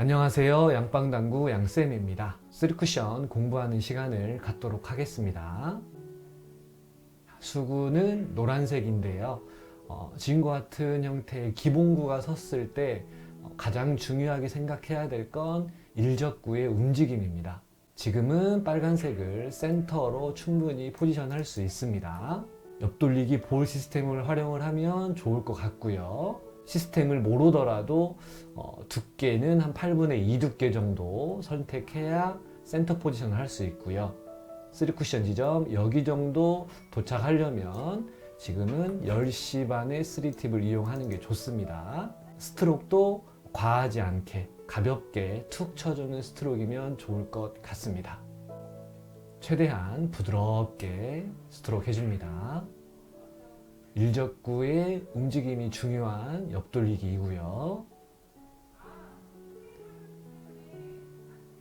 안녕하세요. 양빵당구 양쌤입니다. 3쿠션 공부하는 시간을 갖도록 하겠습니다. 수구는 노란색인데요. 어, 지금과 같은 형태의 기본구가 섰을 때 어, 가장 중요하게 생각해야 될 건 일적구의 움직임입니다. 지금은 빨간색을 센터로 충분히 포지션할 수 있습니다. 옆돌리기 볼 시스템을 활용을 하면 좋을 것 같고요. 시스템을 모르더라도 어, 두께는 한 8분의 2 두께 정도 선택해야 센터 포지션을 할 수 있고요. 3쿠션 지점 여기 정도 도착하려면 지금은 10시 반에 3팁을 이용하는 게 좋습니다. 스트로크도 과하지 않게 가볍게 툭 쳐주는 스트로크이면 좋을 것 같습니다. 최대한 부드럽게 스트로크 해줍니다. 일적구의 움직임이 중요한 옆돌리기이고요.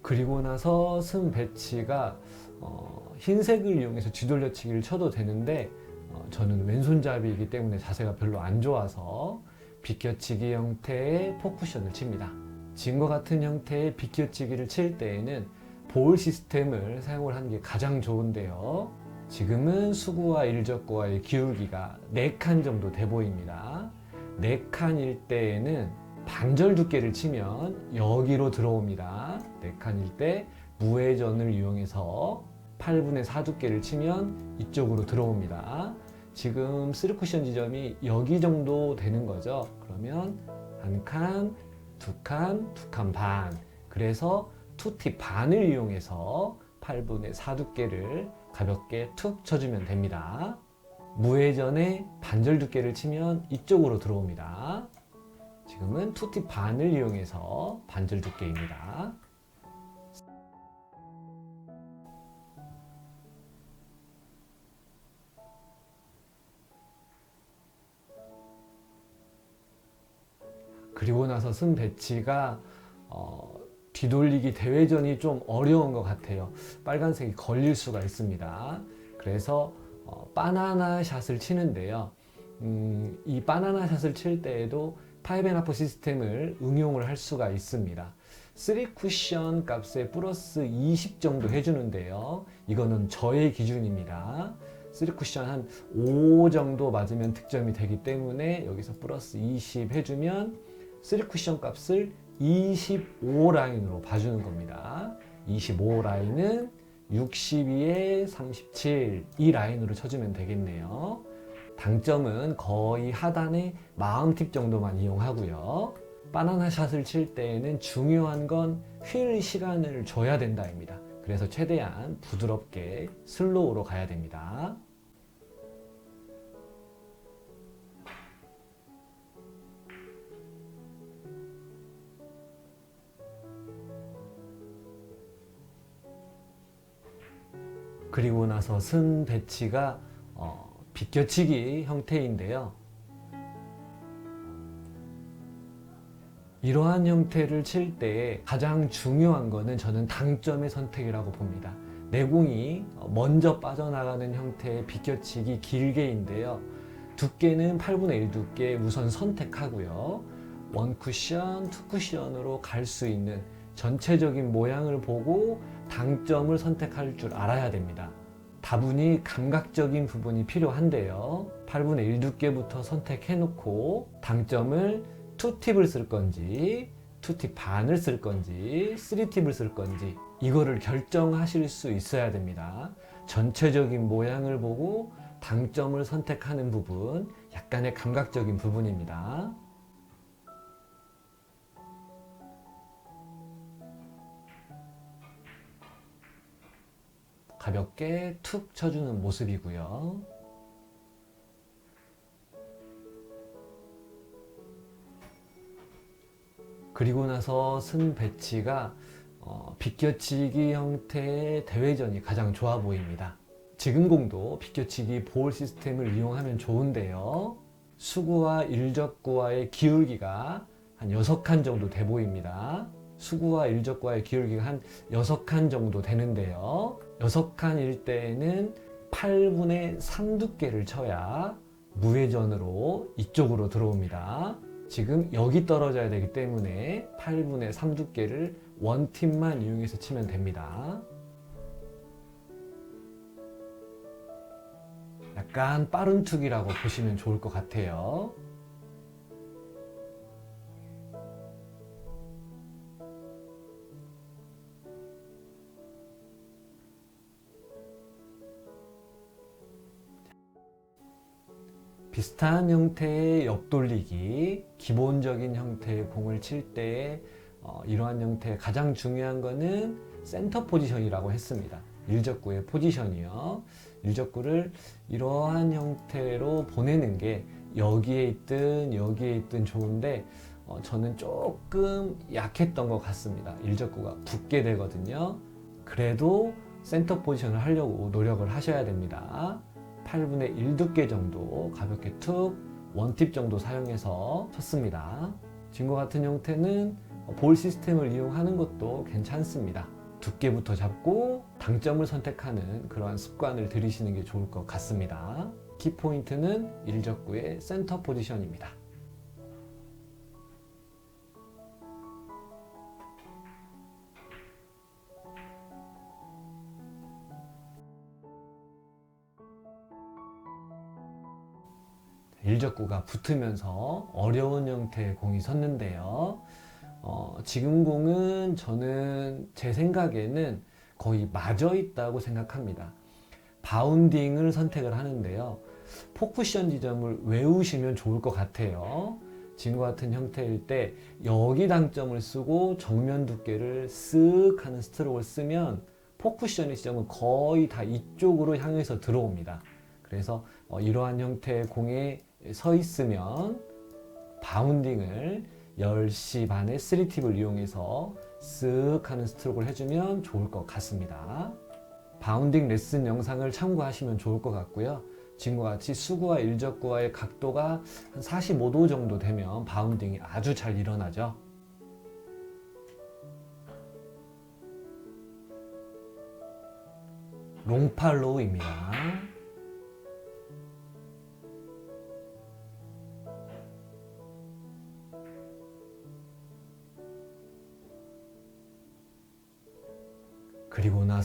그리고 나서 승 배치가 어, 흰색을 이용해서 뒤돌려치기를 쳐도 되는데 어, 저는 왼손잡이이기 때문에 자세가 별로 안 좋아서 비껴치기 형태의 포쿠션을 칩니다. 지금과 같은 형태의 비껴치기를 칠 때에는 볼 시스템을 사용을 하는 게 가장 좋은데요. 지금은 수구와 일적구와의 기울기가 4칸 정도 돼 보입니다. 4칸일 때에는 반절 두께를 치면 여기로 들어옵니다. 4칸일 때 무회전을 이용해서 8분의 4 두께를 치면 이쪽으로 들어옵니다. 지금 3쿠션 지점이 여기 정도 되는 거죠. 그러면 한 칸, 두 칸, 두 칸 반. 그래서 투티 반을 이용해서 8분의 4 두께를 가볍게 툭 쳐주면 됩니다. 무회전에 반절 두께를 치면 이쪽으로 들어옵니다. 지금은 투티 반을 이용해서 반절 두께입니다. 그리고 나서 쓴 배치가 어, 뒤돌리기 대회전이 좀 어려운 것 같아요. 빨간색이 걸릴 수가 있습니다. 그래서 어, 바나나 샷을 치는데요. 음, 이 바나나 샷을 칠 때에도 파이브앤하프 시스템을 응용을 할 수가 있습니다. 3 쿠션 값에 플러스 20 정도 해주는데요. 이거는 저의 기준입니다. 3 쿠션 한 5 정도 맞으면 득점이 되기 때문에 여기서 플러스 20 해주면 3 쿠션 값을 25 라인으로 봐주는 겁니다. 25 라인은 62에 37 이 라인으로 쳐주면 되겠네요. 당점은 거의 하단의 마음팁 정도만 이용하고요. 바나나 샷을 칠 때에는 중요한 건 휠 시간을 줘야 된다입니다. 그래서 최대한 부드럽게 슬로우로 가야 됩니다. 그리고 나서 승 배치가 어, 비껴치기 형태인데요. 이러한 형태를 칠 때 가장 중요한 거는 저는 당점의 선택이라고 봅니다. 내공이 먼저 빠져나가는 형태의 비껴치기 길게인데요. 두께는 8분의 1 두께 우선 선택하고요. 원 쿠션, 투 쿠션으로 갈 수 있는 전체적인 모양을 보고 당점을 선택할 줄 알아야 됩니다. 다분히 감각적인 부분이 필요한데요. 8분의 1 두께부터 선택해 놓고 당점을 2팁을 쓸 건지 2팁 반을 쓸 건지 3팁을 쓸 건지 이거를 결정하실 수 있어야 됩니다. 전체적인 모양을 보고 당점을 선택하는 부분 약간의 감각적인 부분입니다. 가볍게 툭 쳐주는 모습이고요. 그리고 나서 승 배치가 어, 비껴치기 형태의 대회전이 가장 좋아 보입니다. 지금 공도 비껴치기 볼 시스템을 이용하면 좋은데요. 수구와 일적구와의 기울기가 한 6칸 정도 돼 보입니다. 수구와 일적구와의 기울기가 한 6칸 정도 되는데요. 6칸일 때에는 8분의 3 두께를 쳐야 무회전으로 이쪽으로 들어옵니다. 지금 여기 떨어져야 되기 때문에 8분의 3 두께를 원팁만 이용해서 치면 됩니다. 약간 빠른 툭이라고 보시면 좋을 것 같아요. 비슷한 형태의 옆돌리기, 기본적인 형태의 공을 칠 때 어, 이러한 형태의 가장 중요한 거는 센터 포지션이라고 했습니다. 일적구의 포지션이요. 일적구를 이러한 형태로 보내는 게 여기에 있든 여기에 있든 좋은데 어, 저는 조금 약했던 것 같습니다. 일적구가 붙게 되거든요. 그래도 센터 포지션을 하려고 노력을 하셔야 됩니다. 8분의 1 두께 정도 가볍게 툭 원팁 정도 사용해서 쳤습니다. 지금과 같은 형태는 볼 시스템을 이용하는 것도 괜찮습니다. 두께부터 잡고 당점을 선택하는 그러한 습관을 들이시는 게 좋을 것 같습니다. 키포인트는 일적구의 센터 포지션입니다. 일적구가 붙으면서 어려운 형태의 공이 섰는데요. 어, 지금 공은 저는 제 생각에는 거의 맞아 있다고 생각합니다. 바운딩을 선택을 하는데요. 포쿠션 지점을 외우시면 좋을 것 같아요. 지금과 같은 형태일 때 여기 당점을 쓰고 정면 두께를 쓱 하는 스트로크를 쓰면 포쿠션의 지점은 거의 다 이쪽으로 향해서 들어옵니다. 그래서 어, 이러한 형태의 공에 서 있으면 바운딩을 10시 반에 3팁을 이용해서 쓱 하는 스트로크를 해주면 좋을 것 같습니다. 바운딩 레슨 영상을 참고하시면 좋을 것 같고요. 지금과 같이 수구와 일적구와의 각도가 한 45도 정도 되면 바운딩이 아주 잘 일어나죠. 롱팔로우입니다.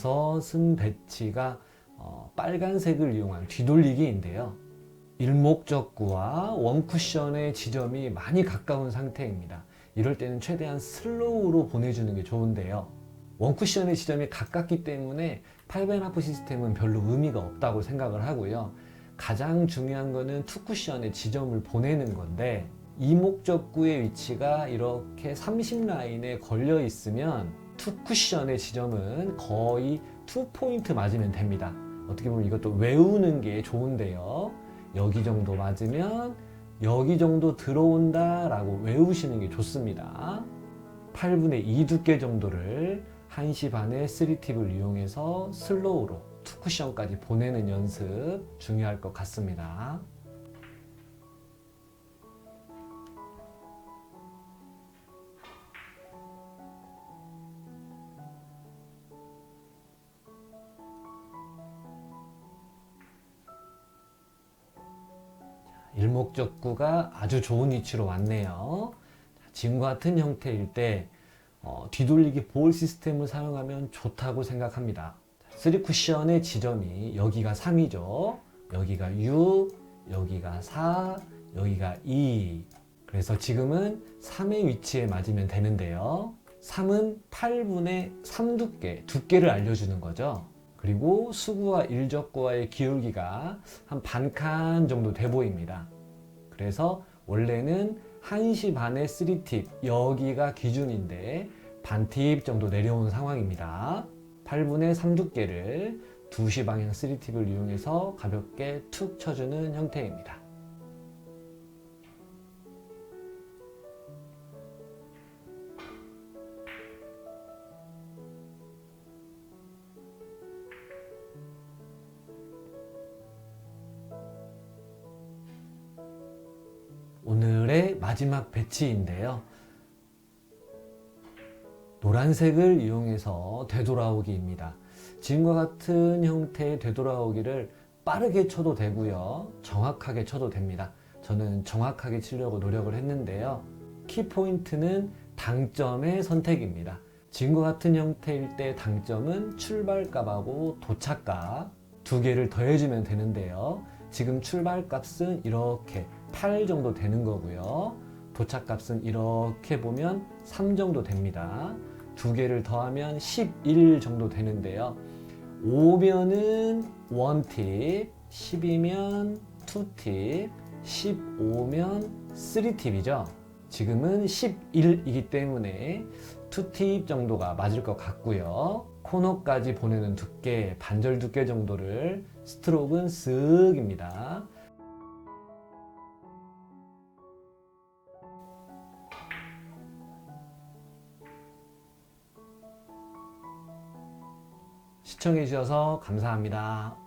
나서 쓴 배치가 어, 빨간색을 이용한 뒤돌리기인데요. 일목적구와 원쿠션의 지점이 많이 가까운 상태입니다. 이럴 때는 최대한 슬로우로 보내주는 게 좋은데요. 원쿠션의 지점이 가깝기 때문에 8벤하프 시스템은 별로 의미가 없다고 생각을 하고요. 가장 중요한 거는 투쿠션의 지점을 보내는 건데 이목적구의 위치가 이렇게 30라인에 걸려 있으면 투 쿠션의 지점은 거의 투 포인트 맞으면 됩니다. 어떻게 보면 이것도 외우는 게 좋은데요. 여기 정도 맞으면 여기 정도 들어온다 라고 외우시는 게 좋습니다. 8분의 2 두께 정도를 1시 반에 3팁을 이용해서 슬로우로 투 쿠션까지 보내는 연습 중요할 것 같습니다. 일목적구가 아주 좋은 위치로 왔네요. 지금과 같은 형태일 때 어, 뒤돌리기 볼 시스템을 사용하면 좋다고 생각합니다. 3쿠션의 지점이 여기가 3이죠. 여기가 6, 여기가 4, 여기가 2. 그래서 지금은 3의 위치에 맞으면 되는데요. 3은 8분의 3 두께, 두께를 알려주는 거죠. 그리고 수구와 일적구와의 기울기가 한 반 칸 정도 돼 보입니다. 그래서 원래는 1시 반에 3팁 여기가 기준인데 반팁 정도 내려온 상황입니다. 8분의 3 두께를 2시 방향 3팁을 이용해서 가볍게 툭 쳐주는 형태입니다. 마지막 배치인데요. 노란색을 이용해서 되돌아오기입니다. 지금과 같은 형태의 되돌아오기를 빠르게 쳐도 되고요. 정확하게 쳐도 됩니다. 저는 정확하게 치려고 노력을 했는데요. 키포인트는 당점의 선택입니다. 지금과 같은 형태일 때 당점은 출발값하고 도착값 두 개를 더해주면 되는데요. 지금 출발값은 이렇게 8 정도 되는 거고요. 도착값은 이렇게 보면 3 정도 됩니다. 두 개를 더하면 11 정도 되는데요. 5면은 1팁, 10이면 2팁, 15면 3팁이죠. 지금은 11이기 때문에 2팁 정도가 맞을 것 같고요. 코너까지 보내는 두께, 반절 두께 정도를 스트로크는 쓱입니다. 시청해 주셔서 감사합니다.